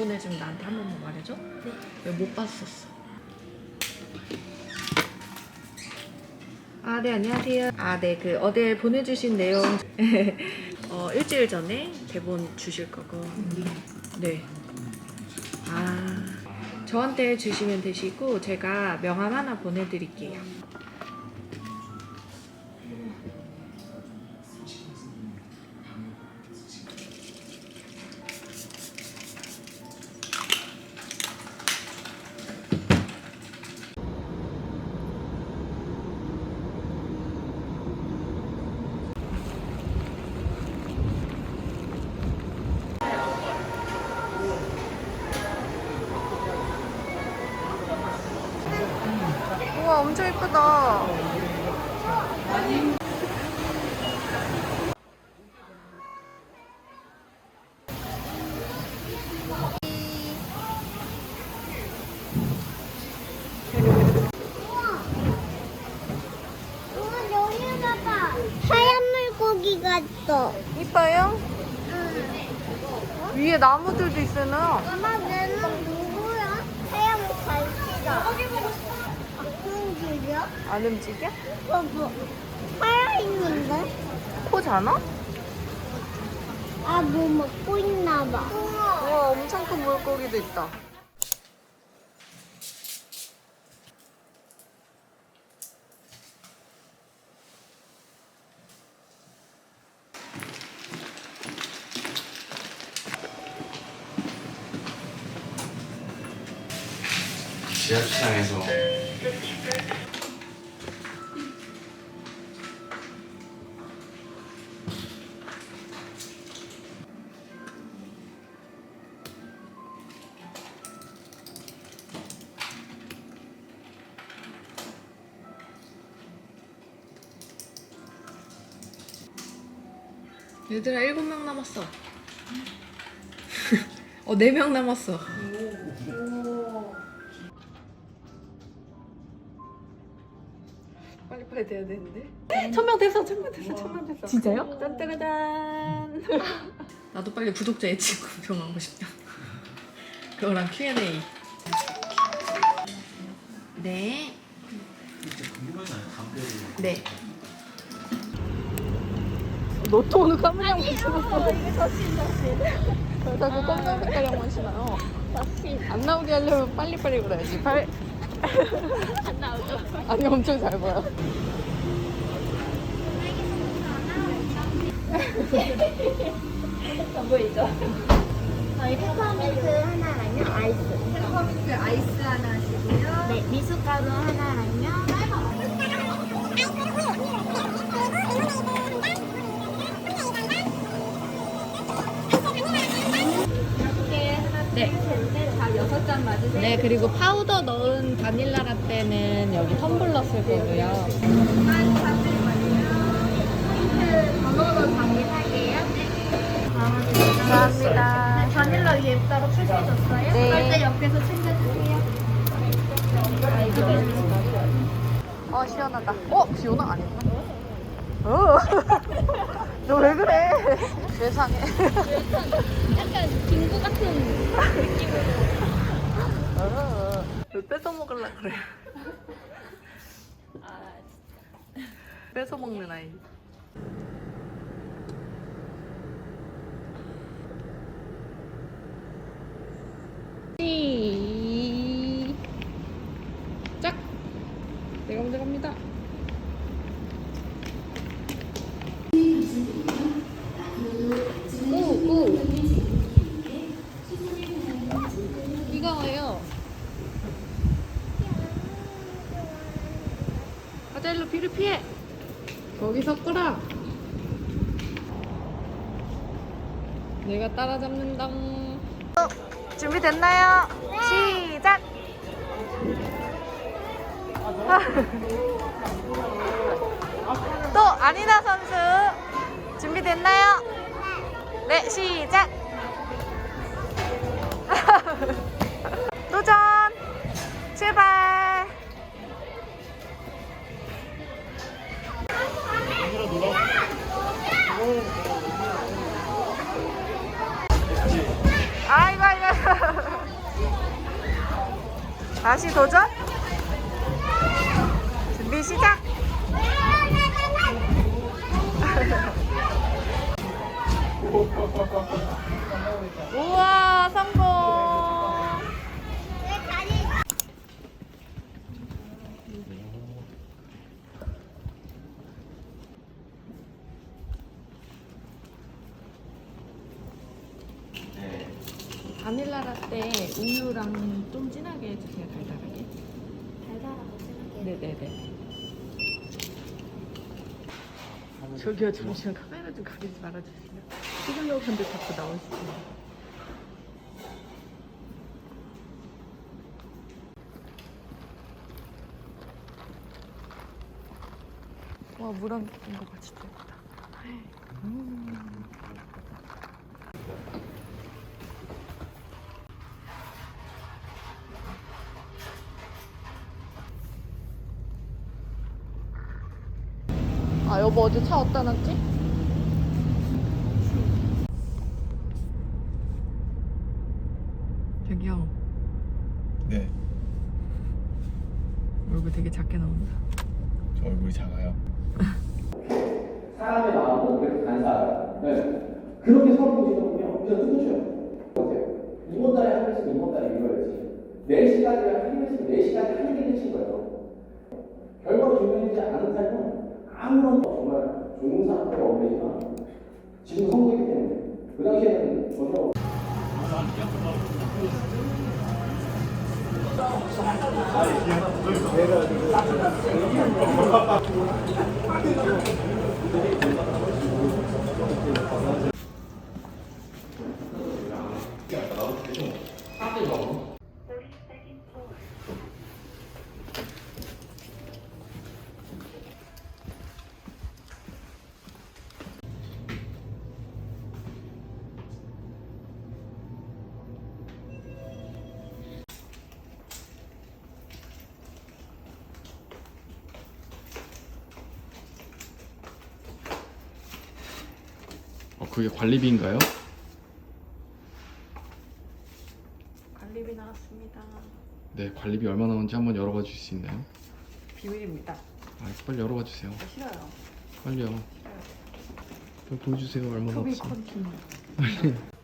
안 보내주면 나한테 한 번만 말해줘? 네. 내가 못 봤었어. 아, 네, 안녕하세요. 아, 네, 그 어제 보내주신 내용 어, 일주일 전에 대본 주실 거고. 네. 아, 저한테 주시면 되시고 제가 명함 하나 보내드릴게요. 예쁘다. 하얀 물고기가 있어. 이뻐요? 응. 위에 나무들도 있어요. 엄마 얘는 누구야? 하얀 갈치다. 바꾼 안 움직여? 어, 뭐. 하얀 있는데? 코잖아? 아, 뭐 먹고 있나 봐. 우와. 우와, 엄청 큰 물고기도 있다. 지하주차장에서 얘들아, 일곱 명 남았어. 어, 네 명 남았어. 빨리빨리 돼야 되는데. 천명 됐어, 천명 됐어, 천명 됐어. 진짜요? 짠짜라짠. 나도 빨리 구독자 예치 구경하고 싶다. 그거랑 Q&A. 네. 네. 너또 오늘 카메라만 찍었어. 이게 젖힌 젖힌. 자꾸 검정 색깔 양만 신어요. 젖힌. 안 나오게 하려면 빨리빨리 그래야지. 빨리. 안 나오죠? 아니 엄청 잘 보여. 안 보이죠? 저희 페퍼민트 하나랑요, 아이스. 페퍼민트 아이스 하나 하시고요. 네, 미숫가루 하나랑요. 네 그리고 파우더 넣은 바닐라 라떼는 여기 텀블러 쓸 거고요. 감사합니다. 네, 바닐라 위에 따로 표시해줬어요. 네. 절대 옆에서 챙겨주세요. 어 시원하다. 어 비오나 아닌가? 어. 너 왜 그래? 세상에. 약간 김구 같은 느낌으로. 어. 왜 뺏어 먹으려 그래? 아, 뺏어 먹는 아이. 시작. 내가 먼저 갑니다. 오, 오. 이거예요. 가자 일로 비를 피해. 거기 섰거라. 내가 따라잡는다. 준비됐나요? 시작. 또 아니나 선수 준비됐나요? 네 시작. 도전? 준비 시작! 우와, 성공! 바닐라 라떼 우유랑 좀 진하게 해주세요, 달달하게. 달달하고 진하게. 네네네. 저기요, 잠시만 카메라 좀 가리지 말아주세요. 찍으려고 하는데 자꾸 나오시죠. 와, 물안 낀거 같이 예 여보 어제 차 어디다 놨지? 저기요, 네, 얼굴 되게 작게 나온다. 저 얼굴이 작아요. 사람의 마음은 그렇게 간사해요. 네. 그렇게 서로 보시는군요. 그래서 누구죠? 보세요. 이번 달에 한 개씩 이번 달에 이거였지. 4시까지 한 개씩 4시까지 한친 거예요. 결과로 증명되지 않은 삶은 아무런 사람들이 없지만 지금 선거이기 때문에 그 당시에는 전혀 그게 관리비인가요? 관리비 나왔습니다. 네, 관리비 얼마 나오는지 한번 열어봐 주실 수 있나요? 비밀입니다. 아, 빨리 열어봐 주세요. 싫어요. 빨리요. 빨리 보여주세요. 얼마 소비 나왔지? 컨티뉴.